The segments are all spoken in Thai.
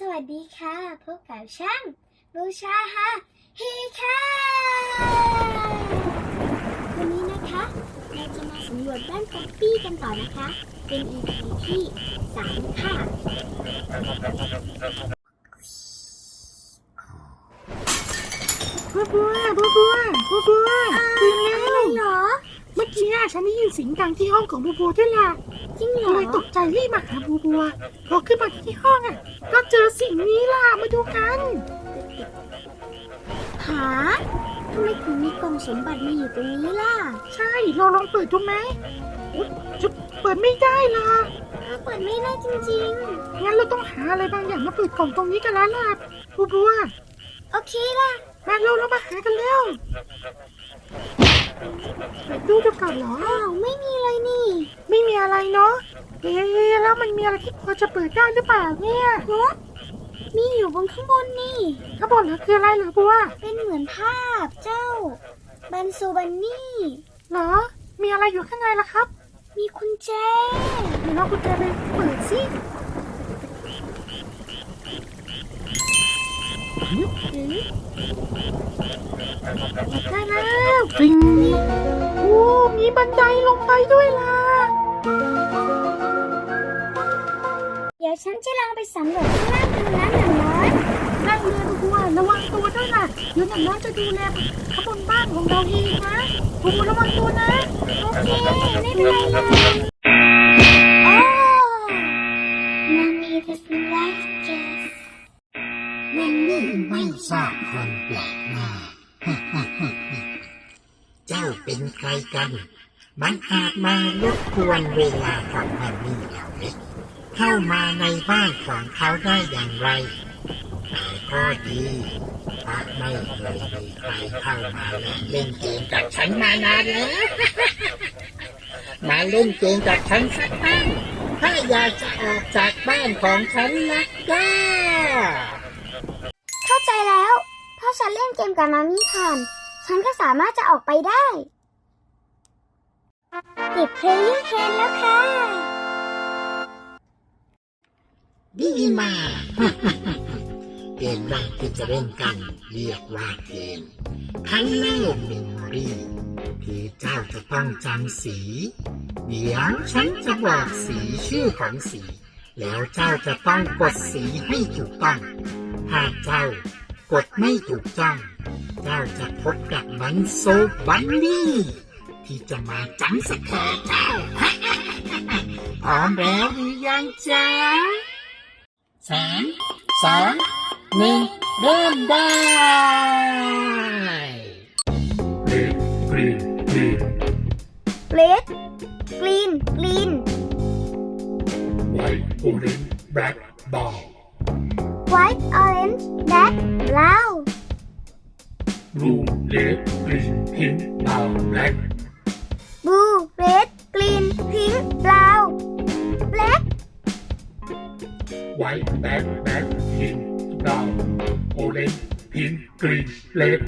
สวัสดีค่ะพบกับช่างบูชาฮะเฮค่ะ วันนี้นะคะ เราจะมาสำรวจบ้านป๊อปปี้กันต่อนะคะ เป็น EP ที่สามค่ะบัวบัวบัวบัวบัวบัวตื่นแล้วเหรอ เมื่อกี้อะฉันได้ยินเสียงดังที่ห้องของบัวบัวด้วยล่ะจ ริงเหรก็อเลยตกใจรีบมาหาบัวบัวพอขึ้นมาที่ห้องอะ ก็เจอสิ่งนี้ล่ะ มาดูกันหาทำไมถึงมีกล่องสมบัติมาอยู่ตรงนี้ล่ะ ใช่เราลองเปิดดูไหมอุ๊ยจะเปิดไม่ได้ล่ะถ้าเปิดไม่ได้จริงงั้นเราต้องหาอะไรบางอย่างมาเปิดกล่องตรงนี้กันแล้วล่ะบัวบัวๆโอเคล่ะ มาเราเรามาหากันเร็ว ดูดูก่อนเหรออ้าวไม่มีเลยนี่ ไม่มีอะไรเนาะเอ๊ะแล้วมันมีอะไรที่พอจะเปิดได้หรือเปล่าเนี่ยฮะมีอยู่บนข้างบนนี่ข้างบนเหรอคืออะไรเหรอบัวเป็นเหมือนภาพเจ้า บันซูบันนี่เหรอ มีอะไรอยู่ข้างในล่ะครับ มีกุญแจเดี๋ยวเรากุญแจไปเปิดสิ ได้แล้วจริงโอ้มีบันไดลงไปด้วยล่ะ เดี๋ยวฉันจะลองไปสำรวจข้างล่างดูนะหนังน้อยนั่งเรือบัวระวังตัวด้วยล่ะเดี๋ยวหนังน้อยจะดูแลขบวนบ้านของเราเองนะบัวระวังตัวนะ โอเค ไม่เป็นไรเลยโอ้นามีเดสไลฟ์เจสวันนี้ไม่ทราบคน เป็นใครกัน มันอาจมารบกวนเวลาของมันนี่เราเล็กเข้ามาในบ้านของเขาได้อย่างไรแต่ก็ดีพราะไม่เคยมีใครเข้ามาและเล่นเกมกับฉันมานานแล้ว มาเล่นเกมกับฉันสักตั้งถ้าอยากจะออกจากบ้านของฉันนะก็ เข้าใจแล้ว ถ้าฉันเล่นเกมกับนามีผ่าน ฉันก็สามารถจะออกไปได้ ติดเพลย์แฮนแล้วค่ะ ดีมาก เกมแรกที่จะเล่นกันเรียกว่าเกม Color Memory ที่เจ้าจะต้องจำสี เดี๋ยวฉันจะบอกสีชื่อของสี แล้วเจ้าจะต้องกดสีให้ถูกต้องถ้าเจ้ากดไม่ถูกต้อง เจ้าจะพบกับมันโซบันนี่ ที่จะมาจำสแกร์เจ้าพร้อมแล้วหรือยังจ๊ะสามสองหนึ่งเริ่มได้ Green, green, green, red green green white, orange, black, ball. white orange black brown Blue, red, green, pink, brown, black. White, black, black, pink, brown, orange, pink, green, red.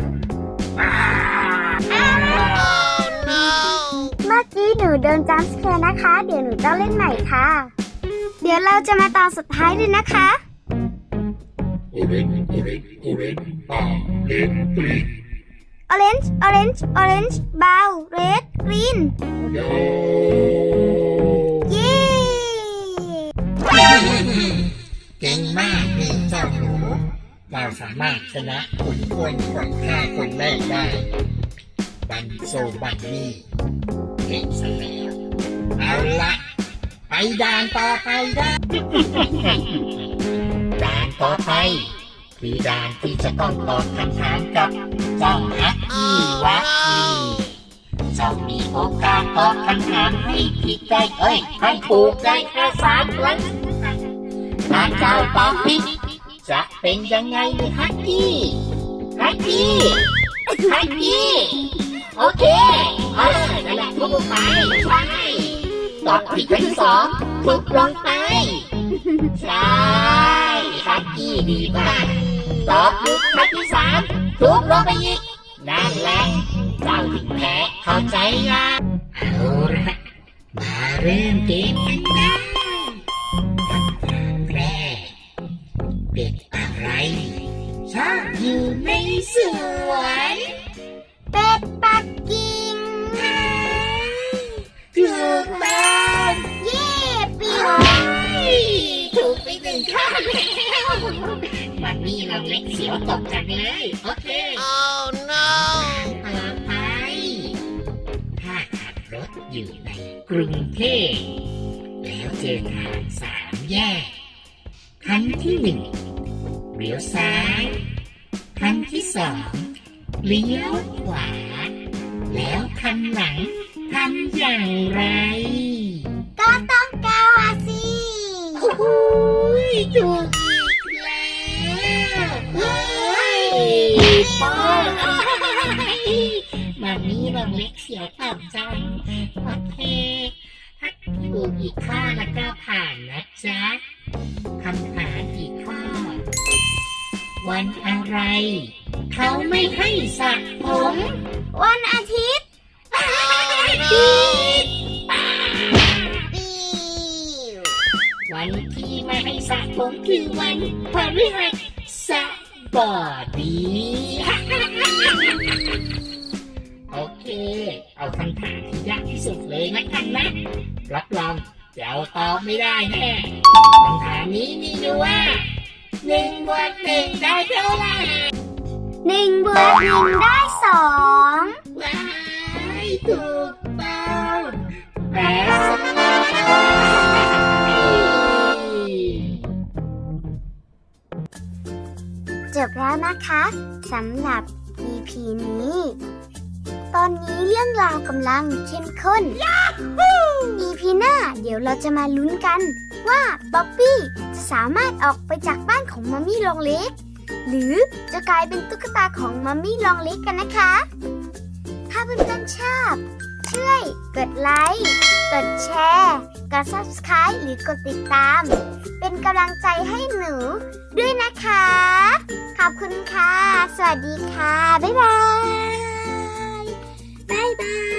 เมื่อกี้หนูโดนจัมป์สแคร์นะคะ เดี๋ยวหนูต้องเล่นใหม่ค่ะ เดี๋ยวเราจะมาตอนสุดท้ายเลยนะคะ Orange, orange, orange, brown, red, green. orange orange orange brown red green Yo! ก่งมากนี่เจ้าหนู เราสามารถชนะขุนพลคนฆ่าคนแรกได้ บันโซบันนี่เก่งซะแล้วเอาละไปด่านต่อไปได้ด่านต่อไปคือด่านที่จะต้องตอบคำถามกับเจ้าฮักกี้วักกี้เจ้ามีโอกาสตอบคำถามให้ผิดได้เอ้ยให้ถูกได้แค่สามครั้ง ถ้าเจ้าตอบผิดจะเป็นยังไงฮักกี้ฮักกี้ฮักกี้โอเคเออนั่นแหละถูกไปใช่ตอบผิดครั้งที่สองถูกลงไปใช่ฮักกี้ดีมากตอบถูกครั้งที่สามถูกลงไปอีกนั่นแหละเจ้าถึงแพ้เข้าใจยังเอาละมาเริ่มเกมกัน มันนี่เราเล็กเสียวตกจังเลย โอเค oh no ต่อไป ถ้าขับรถอยู่ในกรุงเทพแล้วเจอทางสามแยกคันที่หนึ่งเลี้ยวซ้ายคันที่สองเลี้ยวขวา แล้วคันหลังทำอย่างไร ก็ต้องกาวาสิ โอ้โหถูกอีก มามีเราเล็กเสียวต่ำจังโอเคถ้าถูกอีกข้อแล้วก็ผ่านนะจ๊ะคำถามอีกข้อ วันอะไร เขาไม่ให้สระผม วันอาทิตย์ผิดปิววันที่ไม่ให้สระผมคือวันพฤหัสบดี คำถามที่ยากที่สุดเลยนะกันนะ รับรองเดี๋ยวตอบไม่ได้แน่คำถามนี้มีอยู่ว่าหนึ่งบวกหนึ่งได้เท่าไหร่หนึ่งบวกหนึ่งได้สองว้ายถูกต้องแปดจบแล้วนะคะสำหรับ EP นี้ ตอนนี้เรื่องราวกำลังเข้มข้น EP หน้าเดี๋ยวเราจะมาลุ้นกัน ว่าบ๊อบบี้จะสามารถออกไปจากบ้านของมัมมี่ลองเล็ก หรือจะกลายเป็นตุ๊กตาของมัมมี่ลองเล็กกันนะคะ ถ้าเพื่อนๆชอบ ช่วยกดไลค์ กดแชร์ กด subscribe หรือกดติดตาม เป็นกำลังใจให้หนูด้วยนะคะ ขอบคุณค่ะ สวัสดีค่ะ บ๊ายบาย バイ